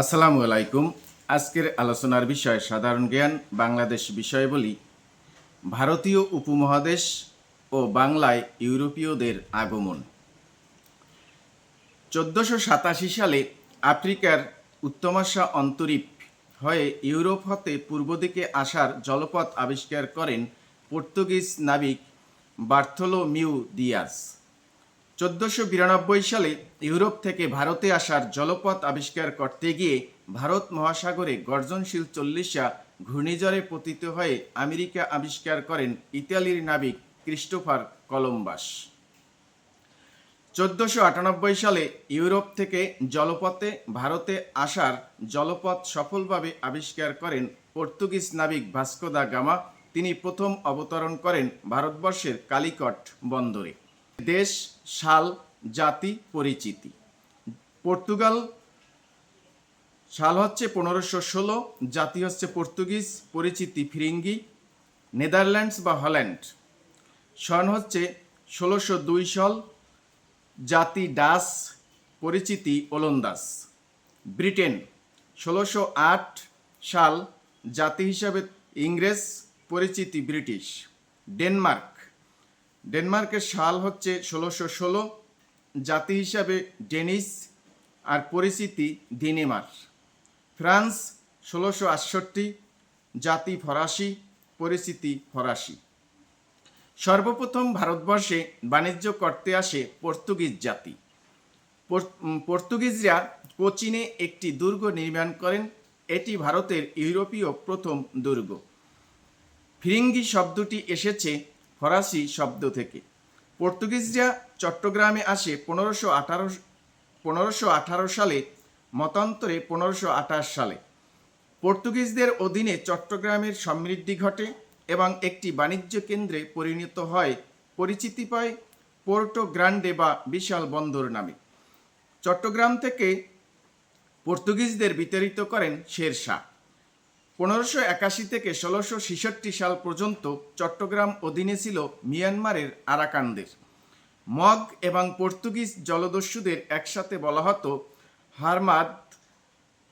আসসালামু আলাইকুম। আজকের আলোচনার বিষয় সাধারণ জ্ঞান, বাংলাদেশ বিষয় বলি ভারতীয় উপমহাদেশ ও বাংলায় ইউরোপীয়দের আগমন। চোদ্দোশো সাতাশি সালে আফ্রিকার উত্তমাশা অন্তরীপ হয়ে ইউরোপ হতে পূর্ব দিকে আসার জলপথ আবিষ্কার করেন পর্তুগিজ নাবিক বার্থোলো মিউ দিয়াস চোদ্দোশো বিরানব্বই সালে ইউরোপ থেকে ভারতে আসার জলপথ আবিষ্কার করতে গিয়ে ভারত মহাসাগরে গর্জনশীল চল্লিশা ঘূর্ণিঝড়ে পতিত হয়ে আমেরিকা আবিষ্কার করেন ইতালির নাবিক ক্রিস্টোফার কলম্বাস। চোদ্দোশো আটানব্বই সালে ইউরোপ থেকে জলপথে ভারতে আসার জলপথ সফলভাবে আবিষ্কার করেন পর্তুগিজ নাবিক ভাস্কো দা গামা। তিনি প্রথম অবতরণ করেন ভারতবর্ষের কালিকট বন্দরে। দেশ, সাল, জাতি, পরিচিতি। পর্তুগাল, সাল হচ্ছে পনেরোশো ষোলো, জাতি হচ্ছে পর্তুগিজ, পরিচিতি ফিরিঙ্গি, নেদারল্যান্ডস বা হল্যান্ড। সন হচ্ছে ষোলোশো দুই সাল, জাতি ডাস পরিচিতি ওলন্দাস ব্রিটেন, ষোলোশো আট সাল, জাতি হিসাবে ইংরেজ, পরিচিতি ব্রিটিশ। ডেনমার্ক ডেনমার্কের সাল হচ্ছে ষোলোশো ষোলো জাতি হিসাবে ডেনিস আর পরিচিতি দিনেমার ফ্রান্স ষোলোশো আটষট্টি, জাতি ফরাসি, পরিচিতি ফরাসি। সর্বপ্রথম ভারতবর্ষে বাণিজ্য করতে আসে পর্তুগিজ জাতি। পর্তুগিজরা কোচিনে একটি দুর্গ নির্মাণ করেন। এটি ভারতের ইউরোপীয় প্রথম দুর্গ। ফিরিঙ্গি শব্দটি এসেছে ফরাসি শব্দ থেকে। পর্তুগিজরা চট্টগ্রামে আসে পনেরোশো আঠারো পনেরোশো আঠারো সালে, মতান্তরে পনেরোশো আঠাশ সালে। পর্তুগিজদের অধীনে চট্টগ্রামের সমৃদ্ধি ঘটে এবং একটি বাণিজ্য কেন্দ্রে পরিণত হয় পরিচিতি পায় পোর্টো গ্রান্ডে বা বিশাল বন্দর নামে। চট্টগ্রাম থেকে পর্তুগিজদের বিতাড়িত করেন শেরশাহ। পনেরোশো একাশি থেকে ষোলোশো ছেষট্টি সাল পর্যন্ত চট্টগ্রাম অধীনে ছিল মিয়ানমারের আরাকানদের। মগ এবং পর্তুগিজ জলদস্যুদের একসাথে বলা হতো হারমাদ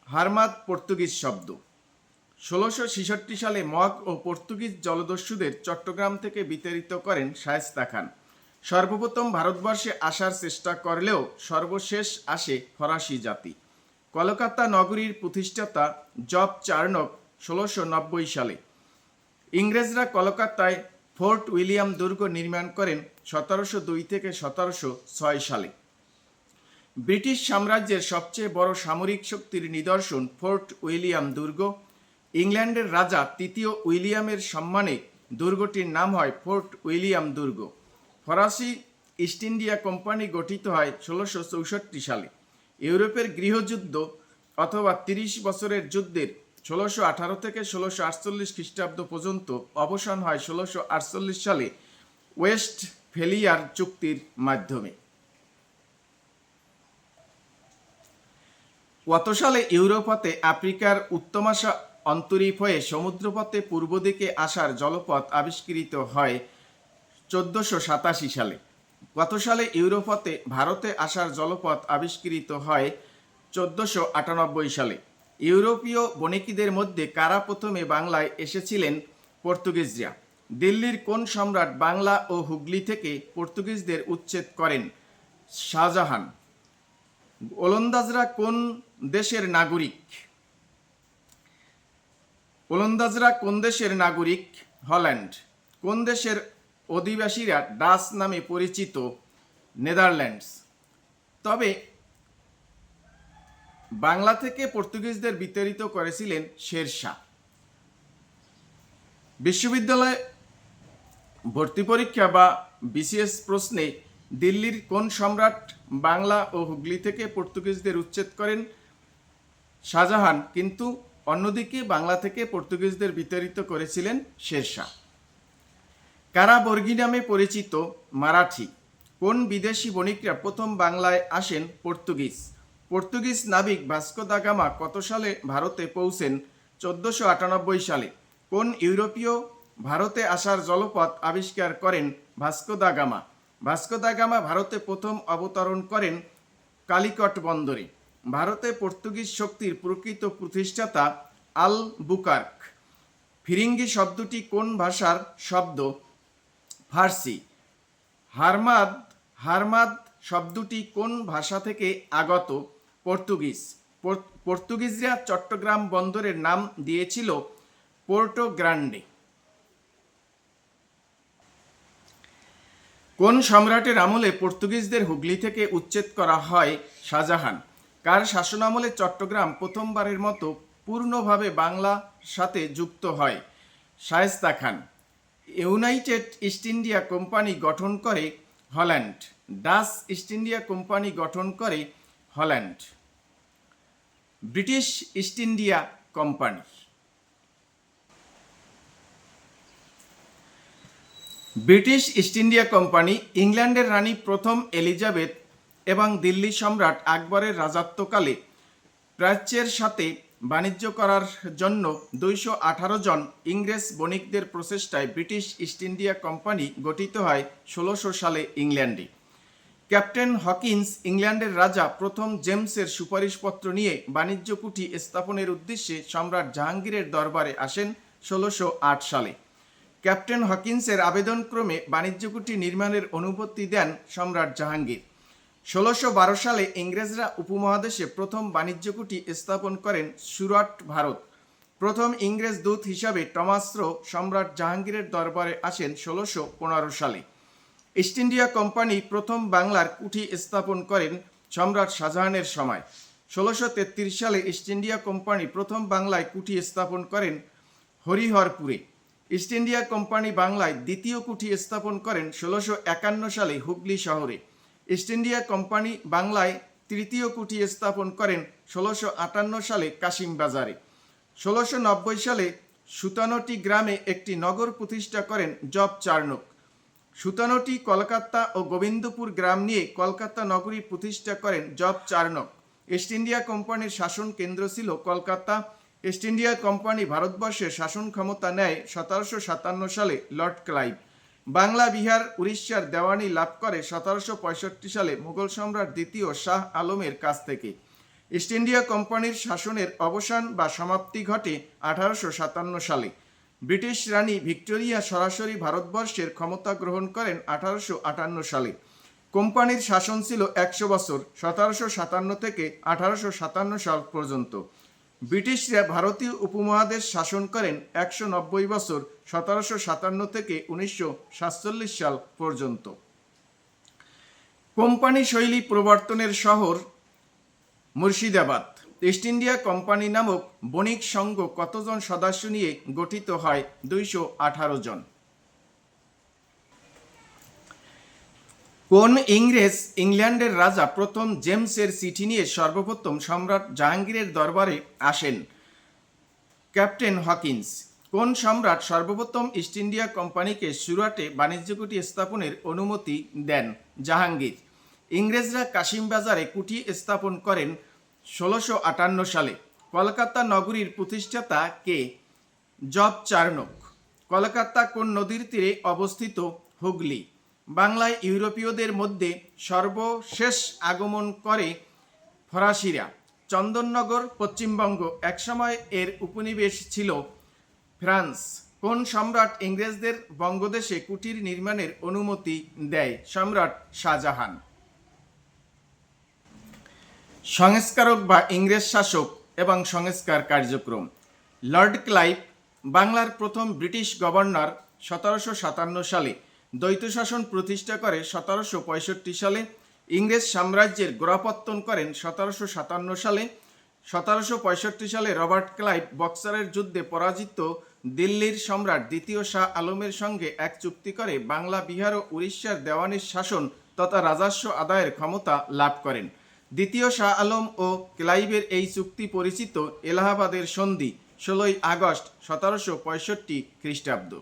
হারমাদ পর্তুগিজ শব্দ। ষোলোশো ছেষট্টি সালে মগ ও পর্তুগিজ জলদস্যুদের চট্টগ্রাম থেকে বিতাড়িত করেন শায়েস্তা খান। সর্বপ্রথম ভারতবর্ষে আসার চেষ্টা করলেও সর্বশেষ আসে ফরাসি জাতি। কলকাতা নগরীর প্রতিষ্ঠাতা জব চার্নক ষোলোশো নব্বই সালে। ইংরেজরা কলকাতায় ফোর্ট উইলিয়াম দুর্গ নির্মাণ করেন সতেরোশো দুই থেকে সতেরোশো ছয় সালে। ব্রিটিশ সাম্রাজ্যের সবচেয়ে বড় সামরিক শক্তির নিদর্শন ফোর্ট উইলিয়াম দুর্গ। ইংল্যান্ডের রাজা তৃতীয় উইলিয়ামের সম্মানে দুর্গটির নাম হয় ফোর্ট উইলিয়াম দুর্গ। ফরাসি ইস্ট ইন্ডিয়া কোম্পানি গঠিত হয় ষোলোশো চৌষট্টি সালে। ইউরোপের গৃহযুদ্ধ অথবা তিরিশ বছরের যুদ্ধের ষোলোশো আঠারো থেকে ষোলোশো আটচল্লিশ খ্রিস্টাব্দ পর্যন্ত অবসান হয় ষোলোশো আটচল্লিশ সালে ওয়েস্ট ফেলিয়ার চুক্তির মাধ্যমে। কত সালে ইউরোপতে আফ্রিকার উত্তমাশা অন্তরীপ হয়ে সমুদ্রপথে পূর্ব দিকে আসার জলপথ আবিষ্কৃত হয় চোদ্দোশো সাতাশি সালে। গত সালে ইউরোপতে ভারতে আসার জলপথ আবিষ্কৃত হয় চোদ্দোশো আটানব্বই সালে। ইউরোপীয় বণিকীদের মধ্যে কারা প্রথমে বাংলায় এসেছিলেন? পর্তুগিজরা। দিল্লির কোন সম্রাট বাংলা ও হুগলি থেকে পর্তুগিজদের উচ্ছেদ করেন? শাহজাহান। ওলন্দাজরা কোন দেশের নাগরিক? ওলন্দাজরা কোন দেশের নাগরিক? হল্যান্ড। কোন দেশের অধিবাসীরা ডাস নামে পরিচিত? নেদারল্যান্ডস। তবে বাংলা থেকে পর্তুগিজদের বিতাড়িত করেছিলেন শেরশাহ। বিশ্ববিদ্যালয়ে ভর্তি পরীক্ষা বা বিসিএস প্রশ্নে দিল্লির কোন সম্রাট বাংলা ও হুগলি থেকে পর্তুগিজদের উচ্ছেদ করেন? শাহজাহান, কিন্তু অন্যদিকে বাংলা থেকে পর্তুগিজদের বিতাড়িত করেছিলেন শেরশাহ। কারাবর্গী নামে পরিচিত মারাঠি, কোন বিদেশি বণিকরা প্রথম বাংলায় আসেন পর্তুগিজ? পর্তুগিজ নাবিক ভাস্কো দা গামা কত সালে ভারতে পৌঁছেন? চোদ্দশো আটানব্বই সালে। কোন ইউরোপীয় ভারতে আসার জলপথ আবিষ্কার করেন Vasco da Gama? Vasco da Gama ভারতে প্রথম অবতরণ করেন কালিকট বন্দরে। ভারতে পর্তুগিজ শক্তির প্রকৃত প্রতিষ্ঠাতা আল বুকার্ক। ফিরিঙ্গি শব্দটি কোন ভাষার শব্দ? ফার্সি। হারমাদ হারমাদ শব্দটি কোন ভাষা থেকে আগত? পর্তুগিজ। পর্তুগিজরা চট্টগ্রাম বন্দরের নাম দিয়েছিল পোর্টো গ্রান্ডে। কোন সম্রাটের আমলে পর্তুগিজদের হুগলি থেকে উচ্ছেদ করা হয় শাহজাহান? কার শাসনামলে চট্টগ্রাম প্রথমবারের মতো পূর্ণভাবে বাংলা সাথে যুক্ত হয়? Shaista Khan. United East India Company গঠন করে Holland. Dutch East India Company গঠন করে Holland. British East India Company. British East India Company ইংল্যান্ডের রানী প্রথম এলিজাবেথ এবং দিল্লি সম্রাট আকবরের রাজত্বকালে প্রাচ্যের সাথে বাণিজ্য করার জন্য দুইশো আঠারো জন ইংরেজ বণিকদের প্রচেষ্টায় ব্রিটিশ ইস্ট ইন্ডিয়া কোম্পানি গঠিত হয় ষোলোশো সালে ইংল্যান্ডে। ক্যাপ্টেন হকিন্স ইংল্যান্ডের রাজা প্রথম জেমসের সুপারিশপত্র নিয়ে বাণিজ্য কুঠি স্থাপনের উদ্দেশ্যে সম্রাট জাহাঙ্গীরের দরবারে আসেন ষোলোশো সালে। ক্যাপ্টেন হকিন্সের আবেদনক্রমে বাণিজ্য কুঠি নির্মাণের অনুমতি দেন সম্রাট জাহাঙ্গীর। ষোলোশো বারো সালে ইংরেজরা উপমহাদেশে প্রথম বাণিজ্য কুঠি স্থাপন করেন সুরাট ভারত। প্রথম ইংরেজ দূত হিসাবে টমাস্র সম্রাট জাহাঙ্গীরের দরবারে আসেন ষোলোশো পনেরো সালে। ইস্ট ইন্ডিয়া কোম্পানি প্রথম বাংলার কুঠি স্থাপন করেন সম্রাট শাহজাহানের সময়। ষোলোশো তেত্রিশ সালে ইস্ট ইন্ডিয়া কোম্পানি প্রথম বাংলায় কুঠি স্থাপন করেন হরিহরপুরে। ইস্ট ইন্ডিয়া কোম্পানি বাংলায় দ্বিতীয় কুঠি স্থাপন করেন ষোলোশো একান্ন সালে হুগলি শহরে। ইস্ট ইন্ডিয়া কোম্পানি বাংলায় তৃতীয় কুঠি স্থাপন করেন ষোলোশো আটান্ন সালে কাশিম বাজারে। ষোলোশো নব্বই সালে সুতানটি গ্রামে একটি নগর প্রতিষ্ঠা করেন জব চার্নক সুতানটি কলকাতা ও গোবিন্দপুর গ্রাম নিয়ে কলকাতা নগরী প্রতিষ্ঠা করেন জব চার্নক ইস্ট ইন্ডিয়া কোম্পানির শাসন কেন্দ্র ছিল কলকাতা। ইস্ট ইন্ডিয়া কোম্পানি ভারতবর্ষের শাসন ক্ষমতা নেয় সতেরোশো সাতান্ন সালে লর্ড ক্লাইভ। বাংলা, বিহার, উড়িষ্যার দেওয়ানি লাভ করে সতেরোশো পঁয়ষট্টি সালে মুঘল সম্রাট দ্বিতীয় শাহ আলমের কাছ থেকে। ইস্ট ইন্ডিয়া কোম্পানির শাসনের অবসান বা সমাপ্তি ঘটে আঠারোশো সাতান্ন সালে। ব্রিটিশ রানী ভিক্টোরিয়া সরাসরি ভারতবর্ষের ক্ষমতা গ্রহণ করেন আঠারোশো আটান্ন সালে। কোম্পানির শাসন ছিল একশো বছর, সতেরোশো সাতান্ন থেকে আঠারোশো সাতান্ন সাল পর্যন্ত। ব্রিটিশরা ভারতীয় উপমহাদেশ শাসন করেন একশো নব্বই বছর, সতেরোশো সাতান্ন থেকে উনিশশো সাতচল্লিশ সাল পর্যন্ত। কোম্পানি শৈলী প্রবর্তনের শহর মুর্শিদাবাদ। ইস্ট ইন্ডিয়া কোম্পানি নামক বণিক সংঘ কতজন সদস্য নিয়ে গঠিত হয়? দুইশো আঠারো জন। কোন ইংরেজ ইংল্যান্ডের রাজা প্রথম জেমসের চিঠি নিয়ে সর্বপ্রথম সম্রাট জাহাঙ্গীরের দরবারে আসেন? ক্যাপ্টেন হকিন্স, কোন সম্রাট সর্বপ্রথম ইস্ট ইন্ডিয়া কোম্পানিকে সুরাটে বাণিজ্য কুঠি স্থাপনের অনুমতি দেন? জাহাঙ্গীর, ইংরেজরা কাশিম বাজারে কুঠি স্থাপন করেন ষোলোশো আটান্ন সালে কলকাতা নগরীর প্রতিষ্ঠাতা কে? জব চার্নক কলকাতা কোন নদীর তীরে অবস্থিত হুগলি? বাংলায় ইউরোপীয়দের মধ্যে সর্বশেষ আগমন করে ফরাসিরা। চন্দননগর, পশ্চিমবঙ্গ একসময় এর উপনিবেশ ছিল ফ্রান্স। কোন সম্রাট ইংরেজদের বঙ্গদেশে কুটির নির্মাণের অনুমতি দেয়? সম্রাট শাহজাহান। সংস্কারক বা ইংরেজ শাসক এবং সংস্কার কার্যক্রম। লর্ড ক্লাইভ, বাংলার প্রথম ব্রিটিশ গভর্নর, সতেরোশো সাতান্ন সালে দ্বৈত শাসন প্রতিষ্ঠা করে সতেরোশো পঁয়ষট্টি সালে ইংরেজ সাম্রাজ্যের গোড়াপত্তন করেন সতেরোশো সাতান্ন সালে। সতেরোশো পঁয়ষট্টি সালে রবার্ট ক্লাইভ বক্সারের যুদ্ধে পরাজিত দিল্লির সম্রাট দ্বিতীয় শাহ আলমের সঙ্গে এক চুক্তি করে বাংলা, বিহার ও উড়িষ্যার দেওয়ানির শাসন তথা রাজস্ব আদায়ের ক্ষমতা লাভ করেন। দ্বিতীয় শাহ আলম ও ক্লাইভের এই চুক্তি পরিচিত এলাহাবাদের সন্ধি, ষোলোই আগস্ট, সতেরোশো পঁয়ষট্টি খ্রিস্টাব্দ।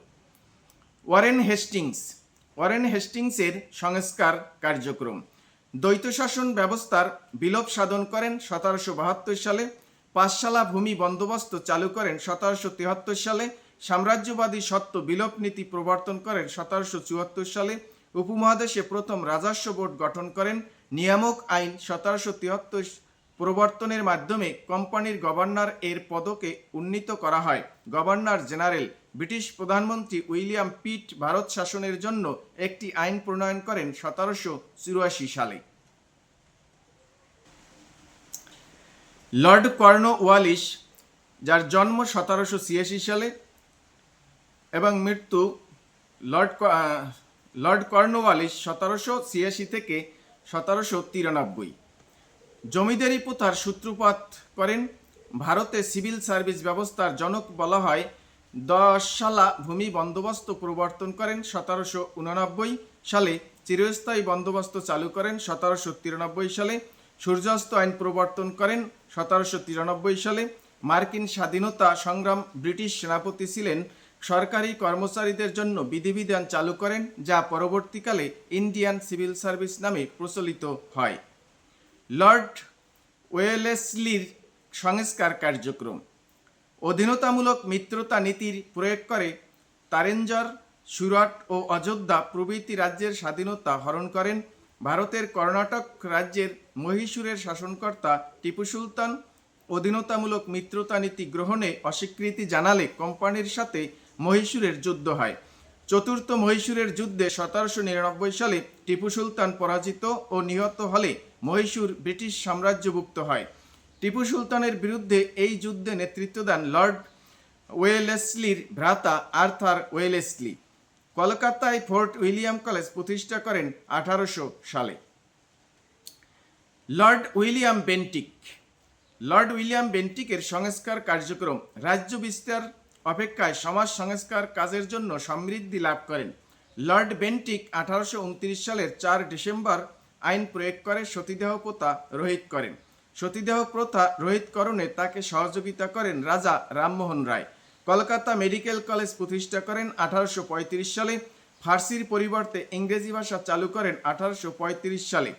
Warren Hastings. ওয়ারেন হেস্টিংসের সংস্কার কার্যক্রম। দ্বৈত শাসন ব্যবস্থার বিলোপ সাধন করেন সতেরোশো বাহাত্তর সালে পাঁচশালা ভূমি বন্দোবস্ত চালু করেন সতেরোশো তিয়াত্তর সালে, সাম্রাজ্যবাদী সত্ত্ব বিলোপ নীতি প্রবর্তন করেন সতেরোশো চুয়াত্তর সালে, উপমহাদেশে প্রথম রাজস্ব বোর্ড গঠন করেন নিয়ামক আইন সতেরোশো তিয়াত্তর প্রবর্তনের মাধ্যমে কোম্পানির গভর্নর এর পদকে উন্নীত করা হয়। গভর্নর জেনারেল, ব্রিটিশ প্রধানমন্ত্রী উইলিয়াম পিট ভারত শাসনের জন্য একটি আইন প্রণয়ন করেন সতেরোশো চুরাশি সালে। লর্ড কর্নওয়ালিস যার জন্ম সতেরোশো ছিয়াশি সালে, এবং মৃত্যু লর্ড লর্ড কর্নওয়ালিস সতেরোশো ছিয়াশি থেকে সতেরোশো তিরানব্বই। জমিদারি প্রথার সূত্রপাত করেন, ভারতে সিভিল সার্ভিস ব্যবস্থার জনক বলা হয়, দশশালা ভূমি বন্দোবস্ত প্রবর্তন করেন সতেরোশো উননব্বই সালে, চিরস্থায়ী বন্দোবস্ত চালু করেন সতেরোশো তিরানব্বই সালে, সূর্যাস্ত আইন প্রবর্তন করেন সতেরোশো তিরানব্বই সালে, মার্কিন স্বাধীনতা সংগ্রাম ব্রিটিশ সেনাপতি ছিলেন সরকারি কর্মচারীদের জন্য বিধিবিধান চালু করেন, যা পরবর্তীকালে ইন্ডিয়ান সিভিল সার্ভিস নামে প্রচলিত হয়। লর্ড ওয়েলেসলির সংস্কার কার্যক্রম। অধীনতামূলক মিত্রতা নীতির প্রয়োগ করে তারেঞ্জর, সুরাট ও অযোধ্যা প্রভৃতি রাজ্যের স্বাধীনতা হরণ করেন। ভারতের কর্ণাটক রাজ্যের মহীশূরের শাসনকর্তা টিপু সুলতান অধীনতামূলক মিত্রতা নীতি গ্রহণে অস্বীকৃতি জানালে কোম্পানির সাথে মহীশূরের যুদ্ধ হয়। চতুর্থ মহীশূরের যুদ্ধে সতেরোশো নিরানব্বই সালে টিপু সুলতান পরাজিত ও নিহত হলে মহীশূর ব্রিটিশ সাম্রাজ্যভুক্ত হয়। টিপু সুলতানের বিরুদ্ধে এই যুদ্ধে নেতৃত্ব দেন লর্ড ওয়েলেসলির ভ্রাতা আর্থার ওয়েলেসলি। কলকাতায় ফোর্ট উইলিয়াম কলেজ প্রতিষ্ঠা করেন আঠারোশো সালে। Lord William Bentinck. Lord William বেন্টিকের সংস্কার কার্যক্রম রাজ্য বিস্তার অপেক্ষায় সমাজ সংস্কার কাজের জন্য সমৃদ্ধি লাভ করেন। লর্ড বেন্টিক আঠারোশো সালের চার ডিসেম্বর আইন প্রয়োগ করে সতীদাহ প্রথা রহিত করেন। সতীদাহ প্রথা রহিতকরণে তাকে সহযোগিতা করেন রাজা রামমোহন রায়। কলকাতা মেডিকেল কলেজ প্রতিষ্ঠা করেন আঠারোশো পঁয়ত্রিশ সালে। ফার্সির পরিবর্তে ইংরেজি ভাষা চালু করেন আঠারোশো পঁয়ত্রিশ সালে।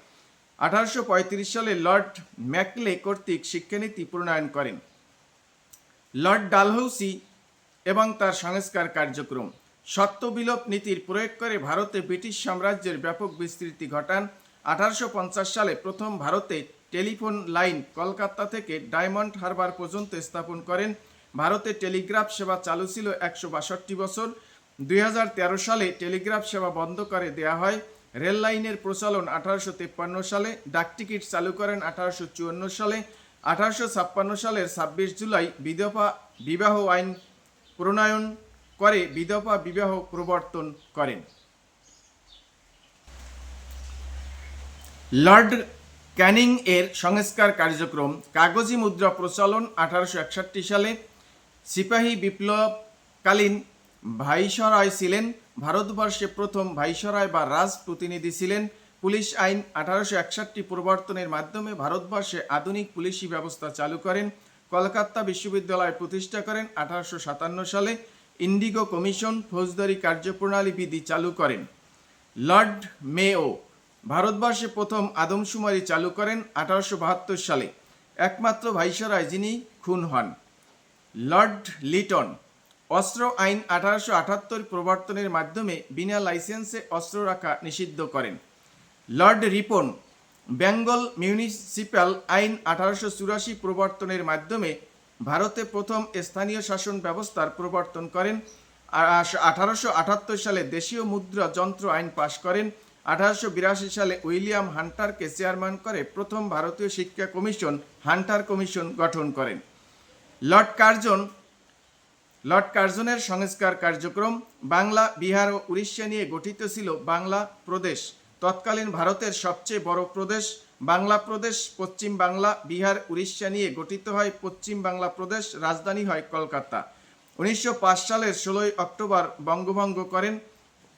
আঠারোশো পঁয়ত্রিশ সালে লর্ড ম্যাকলে কর্তৃক শিক্ষানীতি প্রণয়ন করেন। লর্ড ডালহৌসি এবং তার সংস্কার কার্যক্রম। সত্যবিলোপ নীতির প্রয়োগ করে ভারতে ব্রিটিশ সাম্রাজ্যের ব্যাপক বিস্তৃতি ঘটান। আঠারোশো পঞ্চাশ সালে প্রথম ভারতে টেলিফোন লাইন কলকাতা থেকে ডায়মন্ড হারবার পর্যন্ত স্থাপন করেন। ভারতে টেলিগ্রাফ সেবা চালু ছিল একশো বাষট্টি বছর। দুই হাজার তেরো সালে টেলিগ্রাফ সেবা বন্ধ করে দেয়া হয়। রেল লাইনের প্রচলন আঠারোশো সালে ডাকটিকিট চালু করেন আঠারোশো চুয়ান্ন সালে। আঠারোশো ছাপ্পান্ন সালের ছাব্বিশ জুলাই বিধবা বিবাহ আইন প্রণয়ন করে, বিধবা বিবাহ প্রবর্তন করেন। লর্ড ক্যানিং এর সংস্কার কার্যক্রম, কাগজি মুদ্রা প্রচলন আঠারোশো একষট্টি সালে। সিপাহী বিপ্লবকালীন ভাইসরয় ছিলেন। ভারতবর্ষে প্রথম ভাইসরয় বা রাজ প্রতিনিধি ছিলেন। পুলিশ আইন আঠারোশো একষট্টি প্রবর্তনের মাধ্যমে ভারতবর্ষে আধুনিক পুলিশি ব্যবস্থা চালু করেন। কলকাতা বিশ্ববিদ্যালয় প্রতিষ্ঠা করেন আঠারোশো সাতান্ন সালে। ইন্ডিগো কমিশন ফৌজদারি কার্যপ্রণালী বিধি চালু করেন। লর্ড মেও ভারতবর্ষে প্রথম আদমশুমারি চালু করেন আঠারোশো বাহাত্তর সালে। একমাত্র ভাইসরয় যিনি খুন হন। লর্ড লিটন অস্ত্র আইন আঠারোশো আটাত্তর প্রবর্তনের মাধ্যমে বিনা লাইসেন্সে অস্ত্র রাখা নিষিদ্ধ করেন। লর্ড রিপন বেঙ্গল মিউনিসিপ্যাল আইন আঠারোশো চুরাশি প্রবর্তনের মাধ্যমে ভারতে প্রথম স্থানীয় শাসন ব্যবস্থার প্রবর্তন করেন। আঠারোশো আটাত্তর সালে দেশীয় মুদ্রা যন্ত্র আইন পাশ করেন। আঠারোশো বিরাশি সালে উইলিয়াম হান্টারকে চেয়ারম্যান করে প্রথম ভারতীয় শিক্ষা কমিশন হান্টার কমিশন গঠন করেন। লর্ড কার্জন, লর্ড কার্জনের সংস্কার কার্যক্রম বাংলা, বিহার ও উড়িষ্যা নিয়ে গঠিত ছিল বাংলা প্রদেশ। তৎকালীন ভারতের সবচেয়ে বড় প্রদেশ বাংলা প্রদেশ, পশ্চিম বাংলা, বিহার, উড়িষ্যা নিয়ে গঠিত হয় পশ্চিম বাংলা প্রদেশ, রাজধানী হয় কলকাতা। উনিশশো পাঁচ সালের ষোলোই অক্টোবর বঙ্গভঙ্গ করেন।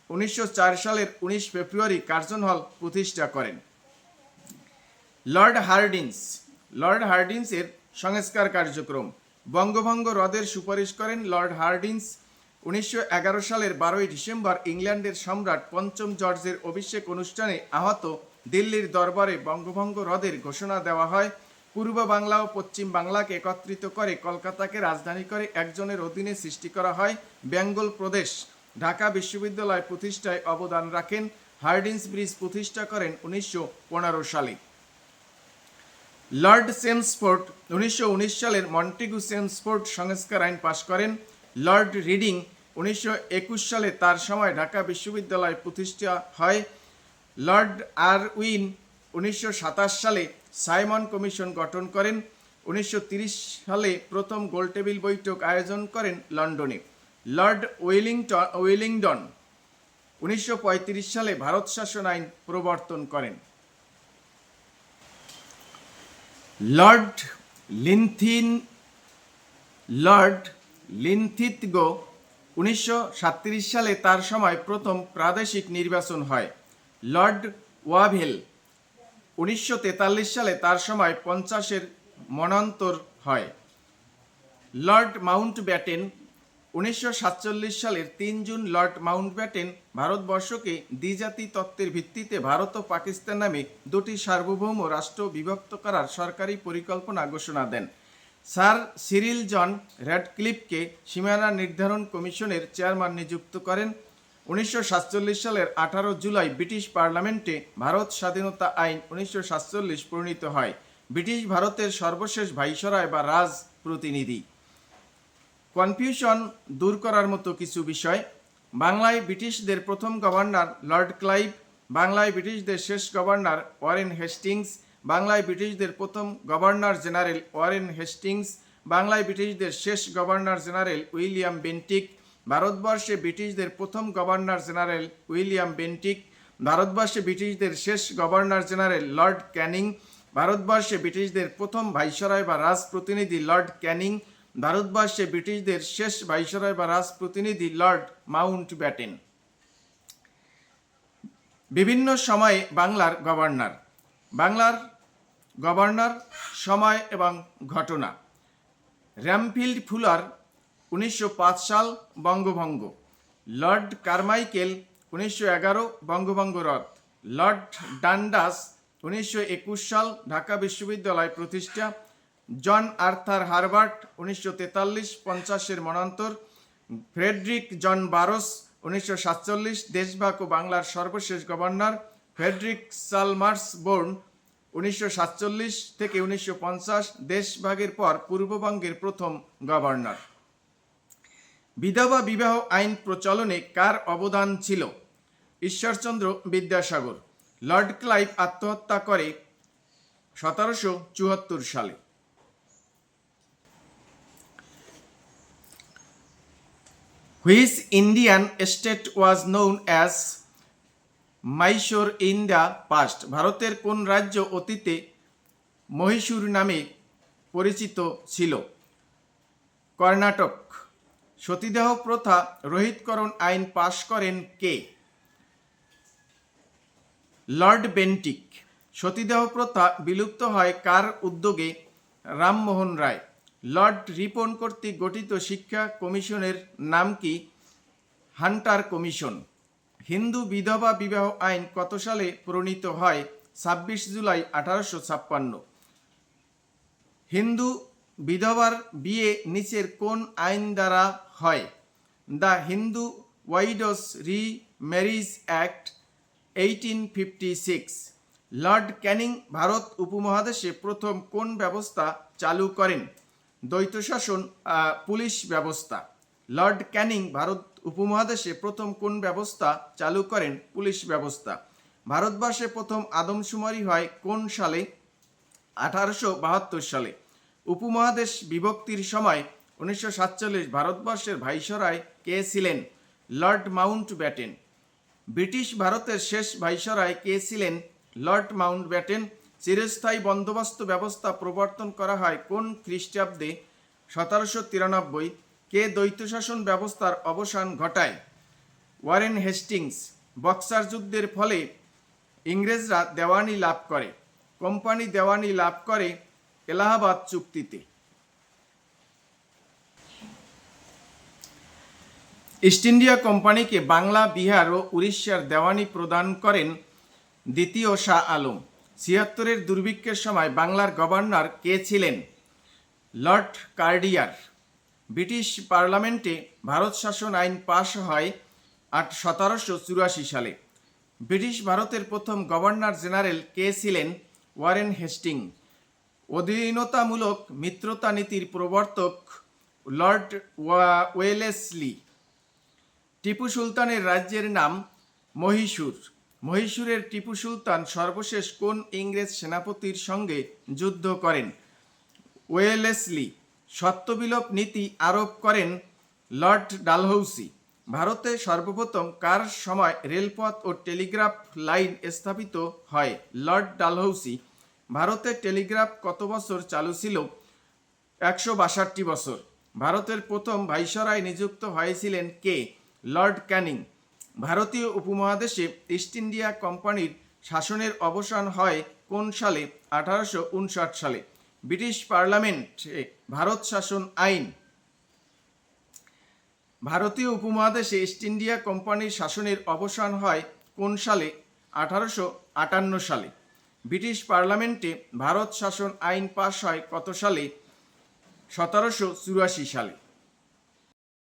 উনিশশো চার সালের উনিশ ফেব্রুয়ারি কার্জন হল প্রতিষ্ঠা করেন। লর্ড হার্ডিন্স লর্ড হার্ডিন্সের সংস্কার কার্যক্রম। বঙ্গভঙ্গ হ্রদের সুপারিশ করেন লর্ড হার্ডিন্স উনিশশো এগারো সালের বারোই ডিসেম্বর ইংল্যান্ডের সম্রাট পঞ্চম জর্জের অভিষেক অনুষ্ঠানে আহত দিল্লির দরবারে বঙ্গভঙ্গ হ্রদের ঘোষণা দেওয়া হয়। পূর্ব বাংলা ও পশ্চিম বাংলাকে একত্রিত করে কলকাতাকে রাজধানী করে একজনের অধীনে সৃষ্টি করা হয় বেঙ্গল প্রদেশ। ঢাকা বিশ্ববিদ্যালয় প্রতিষ্ঠায় অবদান রাখেন হার্ডিন্স ব্রিজ প্রতিষ্ঠা করেন উনিশশো পনেরো সালে। লর্ড সেমসফোর্ড উনিশশো উনিশ সালের মন্টেগু সেমসফোর্ড সংস্কার আইন পাশ করেন। লর্ড রিডিং উনিশশো একুশ সালে তার সময় ঢাকা বিশ্ববিদ্যালয় প্রতিষ্ঠা হয়। লর্ড আর উইন উনিশশো সালে সাইমন কমিশন গঠন করেন। উনিশশো সালে প্রথম গোলটেবিল বৈঠক আয়োজন করেন লন্ডনে। লর্ড ওয়েলিংটন ওয়েলিংডন উনিশশো পঁয়ত্রিশ সালে ভারত শাসন আইন প্রবর্তন করেন। লর্ড লিনথিন লর্ড লিনথিতগো উনিশশো সালে তার সময় প্রথম প্রাদেশিক নির্বাচন হয়। লর্ড ওয়াভেল উনিশশো তেতাল্লিশ সালে তার সময় পঞ্চাশের মনান্তর হয়। লর্ড মাউন্ট ব্যাটেন উনিশশো সাতচল্লিশ সালের তিন জুন লর্ড মাউন্ট ব্যাটেন ভারতবর্ষকে দ্বিজাতি তত্ত্বের ভিত্তিতে ভারত ও পাকিস্তান নামে দুটি সার্বভৌম রাষ্ট্র বিভক্ত করার সরকারি পরিকল্পনা ঘোষণা দেন। স্যার সিরিল জন র্যাডক্লিফকে সীমানা নির্ধারণ কমিশনের চেয়ারম্যান নিযুক্ত করেন। উনিশশো সাতচল্লিশ সালের আঠারো জুলাই ব্রিটিশ পার্লামেন্টে ভারত স্বাধীনতা আইন উনিশশো সাতচল্লিশ প্রণীত হয়। ব্রিটিশ ভারতের সর্বশেষ ভাইসরয় বা রাজ প্রতিনিধি কনফিউশন দূর করার মতো কিছু বিষয়। বাংলায় ব্রিটিশদের প্রথম গভর্নর লর্ড ক্লাইভ, বাংলায় ব্রিটিশদের শেষ গভর্নর ওয়ারেন হেস্টিংস বাংলায় ব্রিটিশদের প্রথম গভর্নর জেনারেল ওয়ারেন হেস্টিংস, বাংলায় ব্রিটিশদের শেষ গভর্নর জেনারেল উইলিয়াম বেন্টিক, ভারতবর্ষে ব্রিটিশদের প্রথম গভর্নর জেনারেল উইলিয়াম বেন্টিক, ভারতবর্ষে ব্রিটিশদের শেষ গভর্নর জেনারেল লর্ড ক্যানিং, ভারতবর্ষে ব্রিটিশদের প্রথম ভাইসরয় বা রাজ প্রতিনিধি লর্ড ক্যানিং, ভারতবর্ষে ব্রিটিশদের শেষ ভাইসরয় বা রাজ প্রতিনিধি লর্ড মাউন্ট ব্যাটেন বিভিন্ন সময়ে বাংলার গভর্নর। বাংলার গভর্নর, সময় এবং ঘটনা। র্যামফিল্ড ফুলার উনিশশো পাঁচ সাল বঙ্গভঙ্গ। লর্ড কারমাইকেল উনিশশো এগারো বঙ্গভঙ্গ রথ লর্ড ডান্ডাস উনিশশো একুশ সাল ঢাকা বিশ্ববিদ্যালয় প্রতিষ্ঠা। জন আর্থার হারবার্ট উনিশশো তেতাল্লিশ পঞ্চাশের মনান্তর। ফ্রেডরিক জন বারোস উনিশশো সাতচল্লিশ দেশভাগ ও বাংলার সর্বশেষ গভর্নর। ফ্রেডরিক সালমার্স বোর্ন উনিশশো সাতচল্লিশ থেকে উনিশশো পঞ্চাশ দেশভাগের পর পূর্ববঙ্গের প্রথম গভর্নর। বিধবা বিবাহ আইন প্রচলনে কার অবদান ছিল? ঈশ্বরচন্দ্র বিদ্যাসাগর, লর্ড ক্লাইভ আত্মহত্যা করে সতেরোশো চুয়াত্তর সালে। Which Indian state was known as Mysore in the past ভারতের কোন রাজ্য অতীতে মহীশূর নামে পরিচিত ছিল? কর্ণাটক। সতীদাহ প্রথা, রোহিতকরণ আইন পাশ করেন কে? Lord Bentinck. সতীদাহ প্রথা বিলুপ্ত হয় কার উদ্যোগে? রামমোহন রায়। লর্ড রিপন কর্তৃক গঠিত শিক্ষা কমিশনের নাম কি? Hunter commission. হিন্দু বিধবা বিবাহ আইন কত সালে প্রণীত হয়? ছাব্বিশ জুলাই আঠারোশো ছাপ্পান্ন। হিন্দু বিধবার বিয়ে নিচের কোন আইন দ্বারা হয়? The Hindu widows remarriage act eighteen fifty six. Lord Canning Bharat উপমহাদেশে প্রথম কোন ব্যবস্থা চালু করেন? দ্বৈত শাসন পুলিশ ব্যবস্থা। লর্ড ক্যানিং ভারত উপমহাদেশে প্রথম কোন ব্যবস্থা চালু করেন পুলিশ ব্যবস্থা? ভারতবর্ষে প্রথম আদমশুমারি হয় কোন সালে? আঠারোশো বাহাত্তর সালে। উপমহাদেশ বিভক্তির সময় উনিশশো সাতচল্লিশ ভারতবর্ষের ভাইসরায় কে ছিলেন? লর্ড মাউন্ট ব্যাটেন ব্রিটিশ ভারতের শেষ ভাইসরায় কে ছিলেন? লর্ড মাউন্ট ব্যাটেন চিরস্থায়ী বন্দোবস্ত ব্যবস্থা প্রবর্তন করা হয় কোন খ্রিস্টাব্দে? সতেরোশো তিরানব্বই কে দ্বৈত শাসন ব্যবস্থার অবসান ঘটায়? Warren Hastings. বক্সার যুদ্ধের ফলে ইংরেজরা দেওয়ানি লাভ করে। কোম্পানি দেওয়ানি লাভ করে এলাহাবাদ চুক্তিতে। ইস্ট ইন্ডিয়া কোম্পানিকে বাংলা, বিহার ও উড়িষ্যার দেওয়ানি প্রদান করেন দ্বিতীয় শাহ আলম। ছিয়াত্তরের দুর্ভিক্ষের সময় বাংলার গভর্নর কে ছিলেন? লর্ড কার্ডিয়ার। ব্রিটিশ পার্লামেন্টে ভারত শাসন আইন পাশ হয় আট সতেরোশো চুরাশি সালে। ব্রিটিশ ভারতের প্রথম গভর্নর জেনারেল কে ছিলেন ওয়ারেন হেস্টিং। অধীনতামূলক মিত্রতা নীতির প্রবর্তক লর্ড ওয়েলেসলি। টিপু সুলতানের রাজ্যের নাম মহীশূর। মহীশূরের টিপু সুলতান সর্বশেষ কোন ইংরেজ সেনাপতির সঙ্গে যুদ্ধ করেন? ওয়েলেসলি। সত্যবিলোপ নীতি আরোপ করেন লর্ড ডালহৌসি। ভারতে সর্বপ্রথম কার সময় রেলপথ ও টেলিগ্রাফ লাইন স্থাপিত হয়? লর্ড ডালহৌসি, ভারতে টেলিগ্রাফ কত বছর চালু ছিল? একশো বাষট্টি বছর। ভারতের প্রথম ভাইসরায় নিযুক্ত হয়েছিলেন কে? লর্ড ক্যানিং। ভারতীয় উপমহাদেশে ইস্ট ইন্ডিয়া কোম্পানির শাসনের অবসান হয় কোন সালে? আঠারোশো উনষাট সালে। ব্রিটিশ পার্লামেন্ট ভারত শাসন আইন। ভারতীয় উপমহাদেশে ইস্ট ইন্ডিয়া কোম্পানির শাসনের অবসান হয় কোন সালে? আঠারোশো আটান্ন সালে। ব্রিটিশ পার্লামেন্টে ভারত শাসন আইন পাশ হয় কত সালে? সতেরোশো চুরাশি সালে।